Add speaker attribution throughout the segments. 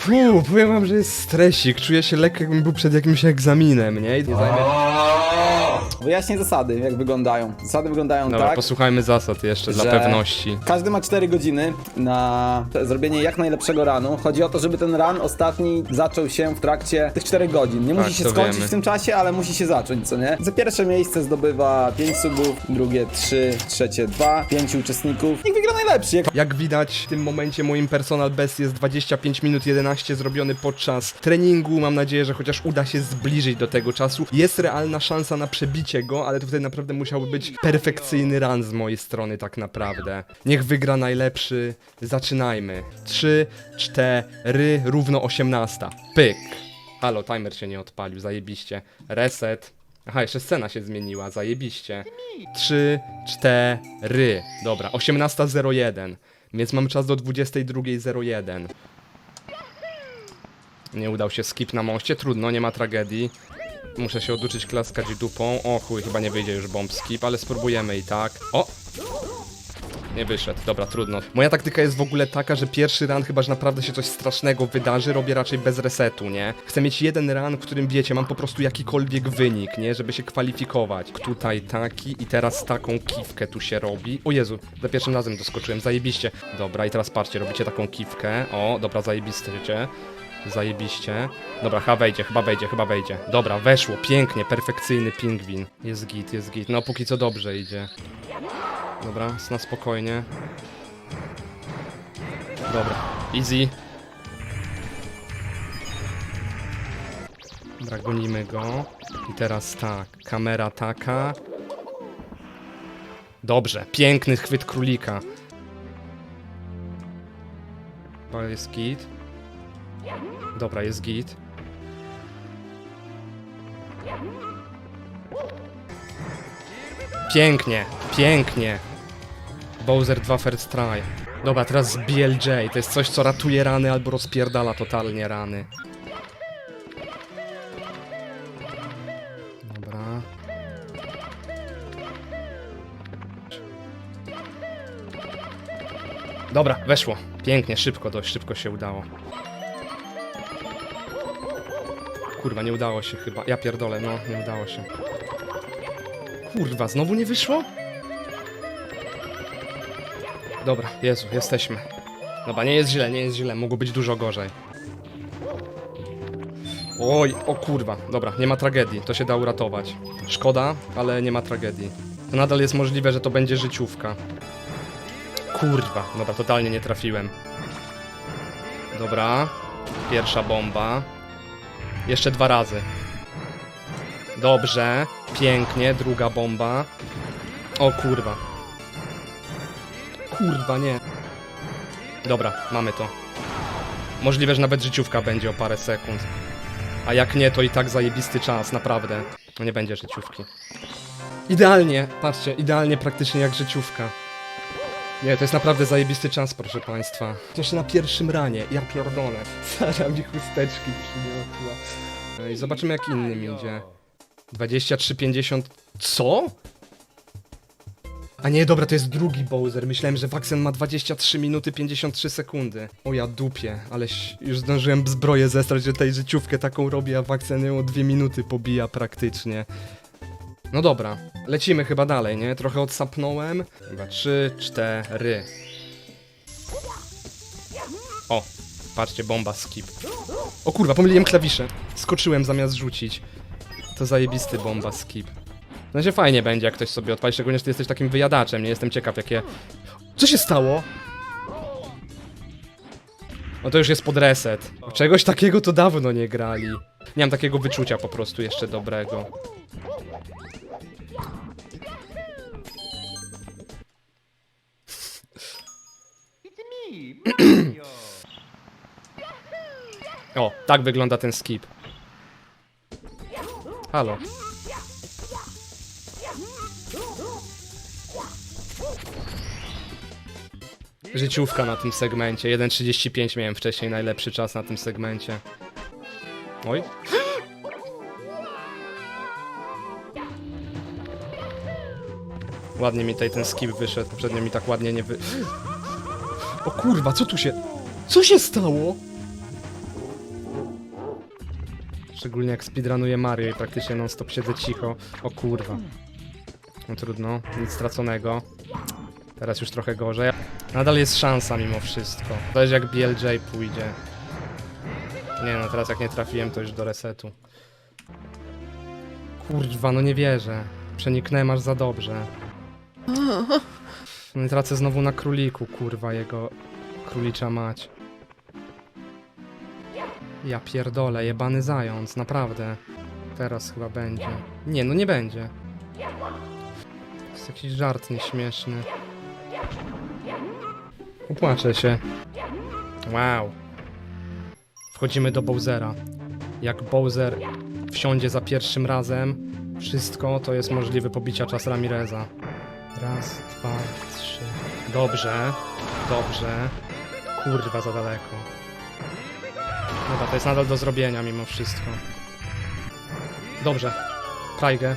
Speaker 1: Fuu, powiem wam, że jest stresik. Czuję się lekko, jakbym był przed jakimś egzaminem, nie? I zajmie...
Speaker 2: Wyjaśnię zasady, jak wyglądają. Zasady wyglądają
Speaker 1: Dobra,
Speaker 2: tak,
Speaker 1: posłuchajmy zasad jeszcze, dla
Speaker 2: że
Speaker 1: pewności.
Speaker 2: Każdy ma 4 godziny na zrobienie jak najlepszego ranu. Chodzi o to, żeby ten ran ostatni zaczął się w trakcie tych 4 godzin. Nie
Speaker 1: Tak,
Speaker 2: musi się
Speaker 1: to
Speaker 2: skończyć
Speaker 1: wiemy.
Speaker 2: w tym czasie, ale musi się zacząć, co nie? Za pierwsze miejsce zdobywa 5 subów, drugie 3, trzecie 2, 5 uczestników. Niech wygra najlepszy. Jak
Speaker 1: Jak widać, w tym momencie moim personal best jest 25 minut 11 zrobiony podczas treningu. Mam nadzieję, że chociaż uda się zbliżyć do tego czasu. Jest realna szansa na przebicie ale to wtedy naprawdę musiałby być perfekcyjny run z mojej strony tak naprawdę. Niech wygra najlepszy. Zaczynajmy. 3, 4, równo 18. Pyk. Halo, timer się nie odpalił, zajebiście. Reset. Aha, jeszcze scena się zmieniła, zajebiście. 3, 4. Dobra, 18.01. Więc mam czas do 22.01. Nie udał się skip na moście, trudno, nie ma tragedii. Muszę się oduczyć klaskać dupą. O chuj, chyba nie wyjdzie już bomb skip, ale spróbujemy i tak. O! Nie wyszedł, dobra, trudno. Moja taktyka jest w ogóle taka, że pierwszy run, chyba że naprawdę się coś strasznego wydarzy, robię raczej bez resetu, nie? Chcę mieć jeden run, w którym wiecie, mam po prostu jakikolwiek wynik, nie? Żeby się kwalifikować. Tutaj taki i teraz taką kiwkę tu się robi. O Jezu, za pierwszym razem doskoczyłem, zajebiście. Dobra, i teraz patrzcie, robicie taką kiwkę. O, dobra, zajebiście. Zajebiście. Dobra, chyba wejdzie, chyba wejdzie, chyba wejdzie. Dobra, weszło, pięknie, perfekcyjny pingwin. Jest git, jest git. No, póki co dobrze idzie. Dobra, na spokojnie. Dobra, easy. Dobra, gonimy go. I teraz tak, kamera taka. Dobrze, piękny chwyt królika. To jest git. Dobra, jest git. Pięknie, pięknie. Bowser 2 first try. Dobra, teraz BLJ. To jest coś, co ratuje rany albo rozpierdala totalnie rany. Dobra. Dobra, weszło. Pięknie, szybko, dość szybko się udało. Kurwa, nie udało się chyba. Ja pierdolę, no, nie udało się. Kurwa, znowu nie wyszło? Dobra, Jezu, jesteśmy. Dobra, nie jest źle, nie jest źle, mogło być dużo gorzej. Oj, o kurwa, dobra, nie ma tragedii, to się da uratować. Szkoda, ale nie ma tragedii. To nadal jest możliwe, że to będzie życiówka. Kurwa, dobra, totalnie nie trafiłem. Dobra, pierwsza bomba. Jeszcze dwa razy. Dobrze, pięknie, druga bomba. O kurwa. Kurwa, nie. Dobra, mamy to. Możliwe, że nawet życiówka będzie o parę sekund. A jak nie, to i tak zajebisty czas, naprawdę. No nie będzie życiówki. Idealnie, patrzcie, idealnie praktycznie jak życiówka. Nie, to jest naprawdę zajebisty czas, proszę państwa. Jeszcze na pierwszym ranie, ja pierdolę. Sara mi chusteczki przyniosła. No i zobaczymy jak innym idzie. 23,50. Co? A nie, dobra, to jest drugi Bowser. Myślałem, że Waxen ma 23 minuty 53 sekundy. O ja dupie, ale już zdążyłem zbroję zestrać, że tej życiówkę taką robię, a Waxen ją o 2 minuty pobija praktycznie. No dobra, lecimy chyba dalej, nie? Trochę odsapnąłem. Chyba 3, 4. O, patrzcie, bomba skip. O kurwa, pomyliłem klawisze. Skoczyłem zamiast rzucić. To zajebisty bomba skip. No się fajnie będzie, jak ktoś sobie odpali, szczególnie, że ty jesteś takim wyjadaczem, nie jestem ciekaw, jakie... Co się stało? No to już jest pod reset. Czegoś takiego to dawno nie grali. Nie mam takiego wyczucia po prostu jeszcze dobrego. O, tak wygląda ten skip. Halo. Życiówka na tym segmencie. 1.35 miałem wcześniej najlepszy czas na tym segmencie. Oj. Ładnie mi tutaj ten skip wyszedł. Poprzednio mi tak ładnie nie wy... O kurwa, co tu się... Co się stało? Szczególnie jak speedrunuję Mario i praktycznie non stop siedzę cicho. O kurwa. No trudno, nic straconego. Teraz już trochę gorzej. Nadal jest szansa mimo wszystko. Zależy jak BLJ pójdzie. Nie no, teraz jak nie trafiłem, to już do resetu. Kurwa, no nie wierzę. Przeniknąłem aż za dobrze. Tracę znowu na króliku, kurwa, jego królicza mać. Ja pierdolę, jebany zając, naprawdę. Teraz chyba będzie. Nie, no nie będzie. To jest jakiś żart nieśmieszny. Upłaczę się. Wow. Wchodzimy do Bowsera. Jak Bowser wsiądzie za pierwszym razem, wszystko to jest możliwe pobicia czas Ramireza. Raz, dwa, trzy. Dobrze, dobrze. Kurwa, za daleko. Dobra, to jest nadal do zrobienia mimo wszystko. Dobrze. Prajgę.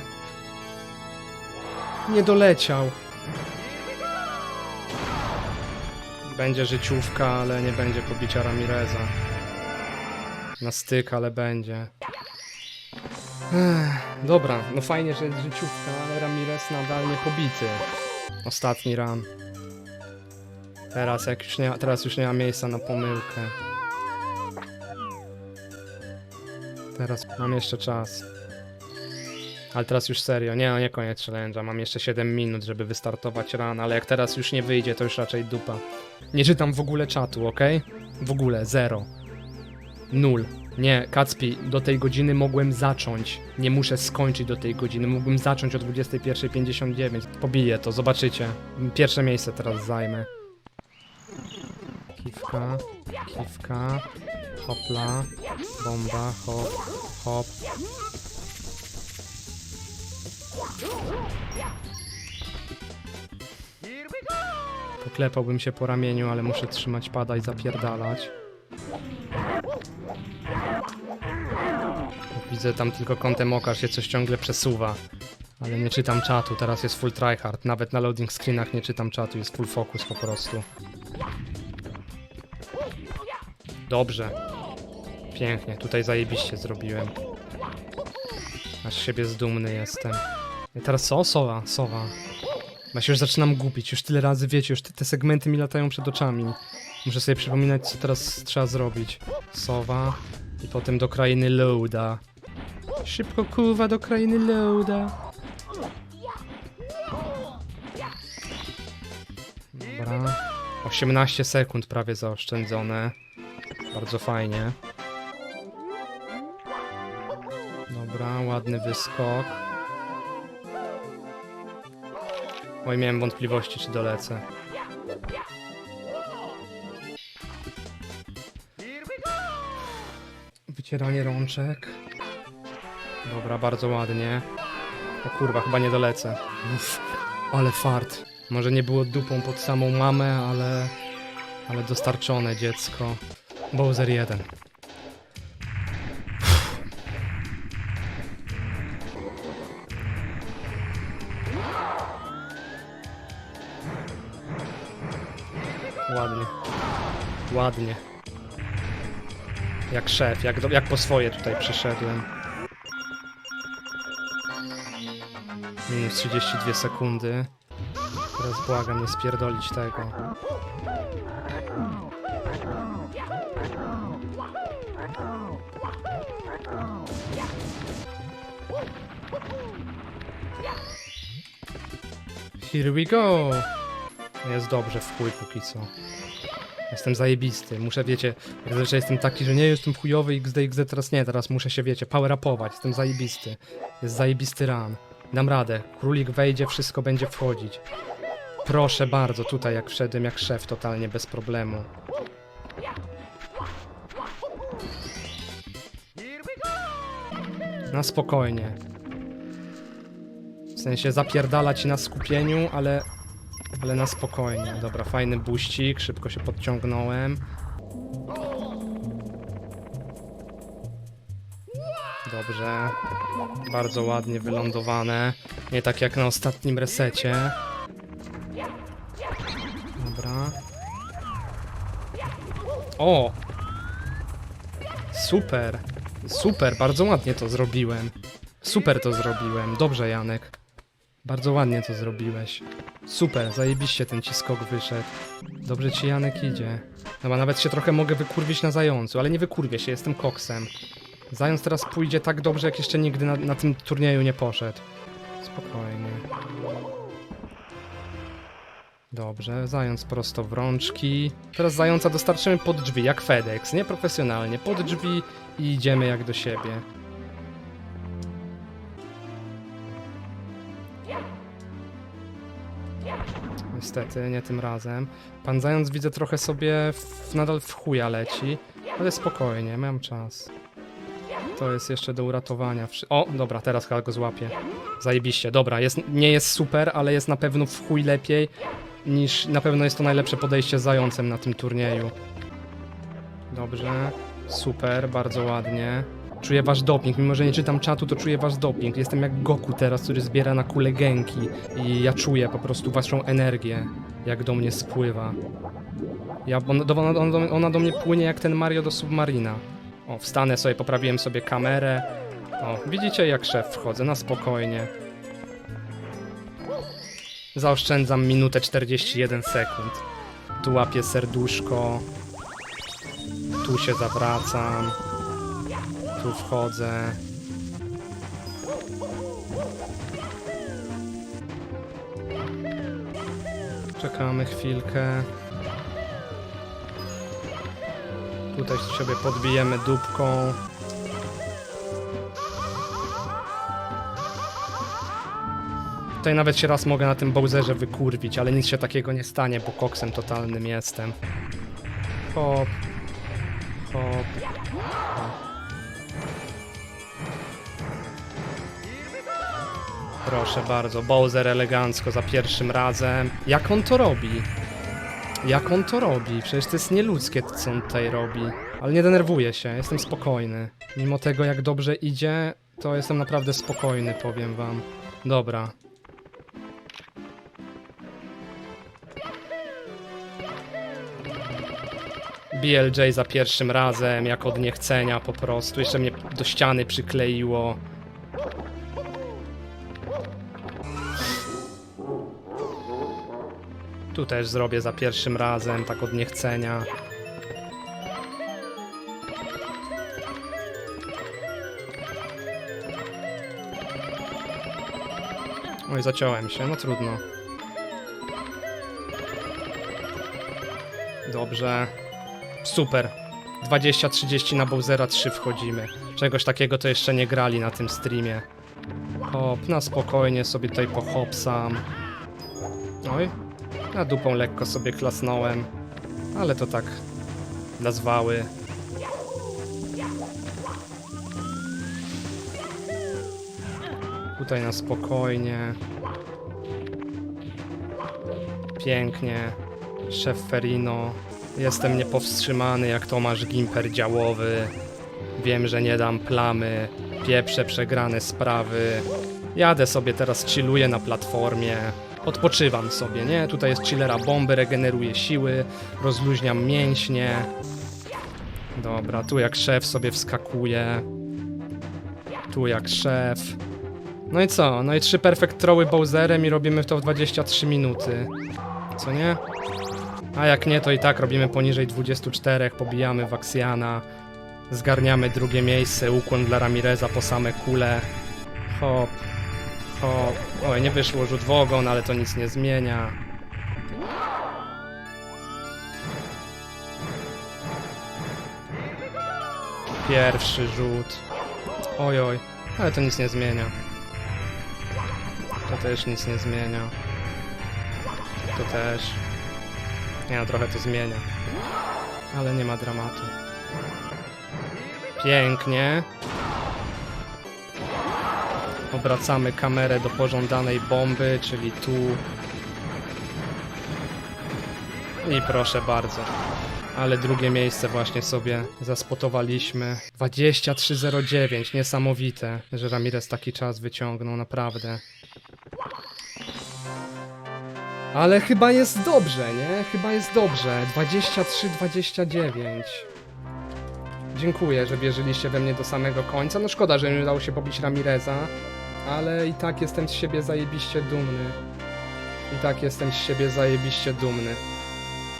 Speaker 1: Nie doleciał. Będzie życiówka, ale nie będzie pobicia Ramireza. Na styk, ale będzie. Dobra, no fajnie, że jest życiówka, ale Ramirez nadal nie pobity. Ostatni run. Teraz, jak już nie, teraz już nie ma miejsca na pomyłkę. Teraz mam jeszcze czas. Ale teraz już serio, nie, no nie koniec challenge'a, mam jeszcze 7 minut, żeby wystartować run, ale jak teraz już nie wyjdzie, to już raczej dupa. Nie czytam w ogóle czatu, ok? W ogóle, zero. Nul. Nie, Kacpi, do tej godziny mogłem zacząć. Nie muszę skończyć do tej godziny. Mógłbym zacząć o 21.59. Pobiję to, zobaczycie. Pierwsze miejsce teraz zajmę. Kiwka, kiwka, hopla, bomba, hop, hop. Poklepałbym się po ramieniu, ale muszę trzymać pada i zapierdalać. Widzę tam tylko kątem oka, się coś ciągle przesuwa. Ale nie czytam czatu, teraz jest full tryhard. Nawet na loading screenach nie czytam czatu, jest full focus po prostu. Dobrze. Pięknie, tutaj zajebiście zrobiłem. Aż siebie zdumny jestem. I teraz co? Sowa, sowa. Ja się już zaczynam gubić, już tyle razy wiecie, już te, te segmenty mi latają przed oczami. Muszę sobie przypominać, co teraz trzeba zrobić. Sowa i potem do krainy Loada. Szybko kurwa do krainy Loada. Dobra. 18 sekund prawie zaoszczędzone. Bardzo fajnie. Dobra, ładny wyskok. Oj, miałem wątpliwości, czy dolecę. Wycieranie rączek. Dobra, bardzo ładnie. O kurwa, chyba nie dolecę. Ale fart. Może nie było dupą pod samą mamę, ale... Ale dostarczone dziecko. Bowser 1. Ładnie. Ładnie. Jak szef, jak, jak po swoje tutaj przeszedłem. Minus 32 sekundy. Teraz błagam nie spierdolić tego. Here we go! Jest dobrze w chuj póki co. Jestem zajebisty. Muszę, wiecie, jak zazwyczaj jestem taki, że nie jestem chujowy XD, XD, teraz nie, teraz muszę się, wiecie, power upować. Jestem zajebisty. Jest zajebisty run. Dam radę. Królik wejdzie, wszystko będzie wchodzić. Proszę bardzo, tutaj jak wszedłem jak szef, totalnie bez problemu. Na spokojnie. W sensie zapierdalać na skupieniu, ale ale na spokojnie. Dobra, fajny buścik, szybko się podciągnąłem. Dobrze. Bardzo ładnie wylądowane. Nie tak jak na ostatnim resecie. Dobra. O! Super! Super, bardzo ładnie to zrobiłem. Super to zrobiłem. Dobrze, Janek. Bardzo ładnie to zrobiłeś. Super, zajebiście ten ci skok wyszedł. Dobrze ci Janek idzie. Chyba nawet się trochę mogę wykurwić na zającu, ale nie wykurwię się, jestem koksem. Zając teraz pójdzie tak dobrze, jak jeszcze nigdy na, na tym turnieju nie poszedł. Spokojnie. Dobrze, zając prosto w rączki. Teraz zająca dostarczymy pod drzwi, jak FedEx, nie? Profesjonalnie. Pod drzwi i idziemy jak do siebie. Niestety, nie tym razem. Pan zając widzę trochę sobie w, nadal w chuja leci, ale spokojnie, mam czas. To jest jeszcze do uratowania. O, dobra, teraz chyba go złapię. Zajebiście, dobra, jest, nie jest super, ale jest na pewno w chuj lepiej niż na pewno jest to najlepsze podejście z zającem na tym turnieju. Dobrze, super, bardzo ładnie. Czuję wasz doping, mimo że nie czytam czatu, to czuję wasz doping. Jestem jak Goku teraz, który zbiera na kule genki i ja czuję po prostu waszą energię, jak do mnie spływa. Ja, ona, ona, ona do mnie płynie jak ten Mario do Submarina. O, wstanę sobie, poprawiłem sobie kamerę. O, widzicie jak szef wchodzę, na spokojnie. Zaoszczędzam minutę 41 sekund. Tu łapię serduszko. Tu się zawracam. Tu wchodzę. Czekamy chwilkę. Tutaj sobie podbijemy dupką. Tutaj nawet się raz mogę na tym Bowserze wykurwić, ale nic się takiego nie stanie, bo koksem totalnym jestem. Hop. Hop. Proszę bardzo, Bowser elegancko za pierwszym razem. Jak on to robi? Jak on to robi? Przecież to jest nieludzkie, co on tutaj robi. Ale nie denerwuję się, jestem spokojny. Mimo tego, jak dobrze idzie, to jestem naprawdę spokojny, powiem wam. Dobra. BLJ za pierwszym razem, jak od niechcenia po prostu. Jeszcze mnie do ściany przykleiło. Tu też zrobię za pierwszym razem, tak od niechcenia. Oj, zaciąłem się, no trudno. Dobrze. Super. 20-30 na Bowsera 3 wchodzimy. Czegoś takiego to jeszcze nie grali na tym streamie. Hop, na spokojnie sobie tutaj pohopsam. Oj, na dupą lekko sobie klasnąłem, ale to tak nazwały. Tutaj na spokojnie. Pięknie. Szef Ferino. Jestem niepowstrzymany jak Tomasz Gimper działowy. Wiem, że nie dam plamy. Pieprze przegrane sprawy. Jadę sobie teraz, chilluję na platformie. Odpoczywam sobie, nie? Tutaj jest chillera bomby, regeneruję siły, rozluźniam mięśnie. Dobra, tu jak szef sobie wskakuje. Tu jak szef. No i co? No i trzy perfect throwy Bowserem i robimy to w 23 minuty. Co nie? A jak nie, to i tak robimy poniżej 24, pobijamy Waxiana, zgarniamy drugie miejsce, ukłon dla Ramireza po same kule. Hop, hop. Oj, nie wyszło rzut w ogon, ale to nic nie zmienia. Pierwszy rzut. Oj, oj, ale to nic nie zmienia. To też nic nie zmienia. To też. Nie no, trochę to zmienia. Ale nie ma dramatu. Pięknie. Obracamy kamerę do pożądanej bomby, czyli tu. I proszę bardzo. Ale drugie miejsce właśnie sobie zaspotowaliśmy. 23.09, niesamowite, że Ramirez taki czas wyciągnął, naprawdę. Ale chyba jest dobrze, nie? Chyba jest dobrze. 23-29. dziękuję, że wierzyliście we mnie do samego końca. No szkoda, że nie udało się pobić Ramireza, ale i tak jestem z siebie zajebiście dumny. I tak jestem z siebie zajebiście dumny.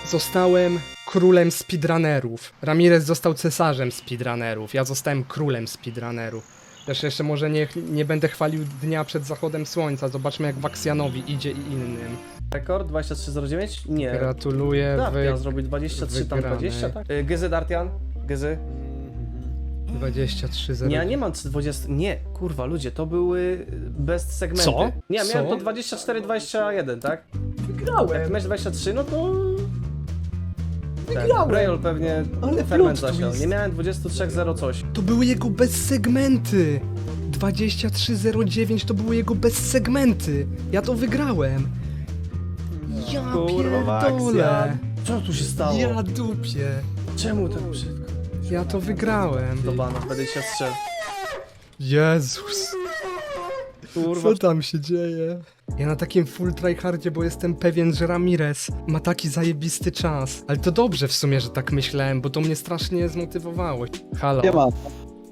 Speaker 1: Zostałem królem speedrunnerów. Ramirez został cesarzem speedrunnerów. Ja zostałem królem speedrunnerów. Też jeszcze może nie, nie będę chwalił dnia przed zachodem słońca. Zobaczmy jak Waksjanowi idzie i innym.
Speaker 3: Rekord 2309? Nie.
Speaker 1: Gratuluję.
Speaker 3: Dartian
Speaker 1: Wy...
Speaker 3: zrobił 23, tam
Speaker 1: wygranej.
Speaker 3: 20, tak? Gezy Dartian? Gezy?
Speaker 1: 23 0.
Speaker 3: Nie, ja nie mam 20. Nie, kurwa, ludzie, to były best segmenty.
Speaker 1: Co?
Speaker 3: Nie, ja miałem
Speaker 1: Co?
Speaker 3: to 24, 21, tak? Jak
Speaker 4: Wygrałem!
Speaker 3: miałeś 23, no to.
Speaker 4: Wygrałem.
Speaker 3: Brejol pewnie
Speaker 4: Ale
Speaker 3: ferment
Speaker 4: plot
Speaker 3: zasiał.
Speaker 4: twist.
Speaker 3: Nie miałem 23, 0 coś.
Speaker 1: To były jego bezsegmenty. 2309 to były jego bezsegmenty. Ja to wygrałem. Ja
Speaker 3: Kurwa,
Speaker 1: pierdolę.
Speaker 3: Co tu się stało?
Speaker 1: Ja dupię.
Speaker 3: Czemu tak brzydko?
Speaker 1: Ja to wygrałem.
Speaker 3: Do bana, będę się strzel.
Speaker 1: Jezus.
Speaker 3: Kurwa,
Speaker 1: Co tam się dzieje? Ja na takim full tryhardzie, bo jestem pewien, że Ramirez ma taki zajebisty czas. Ale to dobrze w sumie, że tak myślałem, bo to mnie strasznie zmotywowało. Halo.
Speaker 2: Nie ma.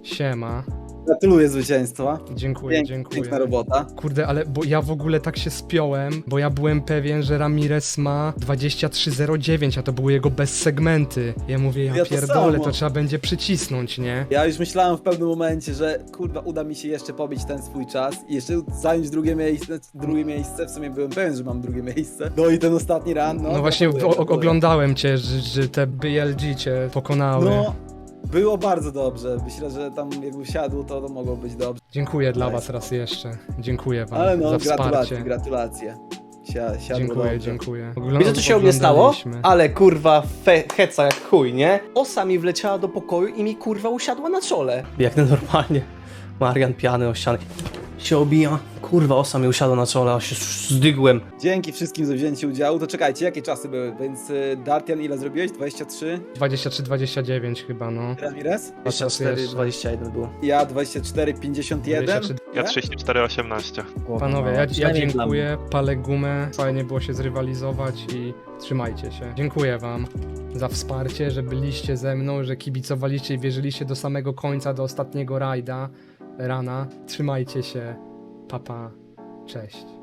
Speaker 1: Siema.
Speaker 2: Gratuluję zwycięstwa.
Speaker 1: Dziękuję,
Speaker 2: Pięk,
Speaker 1: dziękuję.
Speaker 2: piękna robota.
Speaker 1: Kurde, ale bo ja w ogóle tak się spiąłem, bo ja byłem pewien, że Ramirez ma 2309, a to były jego bezsegmenty. Ja mówię, ja,
Speaker 2: Ja to
Speaker 1: pierdolę,
Speaker 2: samo.
Speaker 1: to trzeba będzie przycisnąć, nie?
Speaker 2: Ja już myślałem w pewnym momencie, że kurwa uda mi się jeszcze pobić ten swój czas i jeszcze zająć drugie miejsce, drugie miejsce, w sumie byłem pewien, że mam drugie miejsce. No i ten ostatni run, no.
Speaker 1: No, właśnie o, oglądałem cię, że, że te BLG cię pokonały.
Speaker 2: No, było bardzo dobrze. Myślę, że tam jakby siadło, to, to mogło być dobrze.
Speaker 1: Dziękuję dla was raz jeszcze. Dziękuję wam
Speaker 2: Ale no,
Speaker 1: za
Speaker 2: gratulacje,
Speaker 1: wsparcie.
Speaker 2: gratulacje. Sia, siadło
Speaker 1: Dziękuję,
Speaker 2: dobrze.
Speaker 1: dziękuję.
Speaker 3: Wiecie co się u mnie stało?
Speaker 1: Oglądaliśmy.
Speaker 3: Ale kurwa fe, heca jak chuj, nie? Osa mi wleciała do pokoju i mi kurwa usiadła na czole. Jak normalnie. Marian piany o ścianę. Się obija. Kurwa, osa mi usiadła na czole, a się zdygłem.
Speaker 2: Dzięki wszystkim za wzięcie udziału. To czekajcie, jakie czasy były? Więc y, Dartian ile zrobiłeś? 23?
Speaker 1: 23-29 chyba, no.
Speaker 2: Ramirez?
Speaker 1: A czas
Speaker 3: 24,
Speaker 1: jeszcze.
Speaker 3: 21 było.
Speaker 2: Ja 24, 51.
Speaker 1: 23.
Speaker 5: Ja 34,18.
Speaker 1: Panowie, ja, ja
Speaker 4: Przynajmniej dla
Speaker 1: dziękuję, palę gumę, fajnie było się zrywalizować i trzymajcie się. Dziękuję wam za wsparcie, że byliście ze mną, że kibicowaliście i wierzyliście do samego końca, do ostatniego rajda, rana. Trzymajcie się, papa, cześć.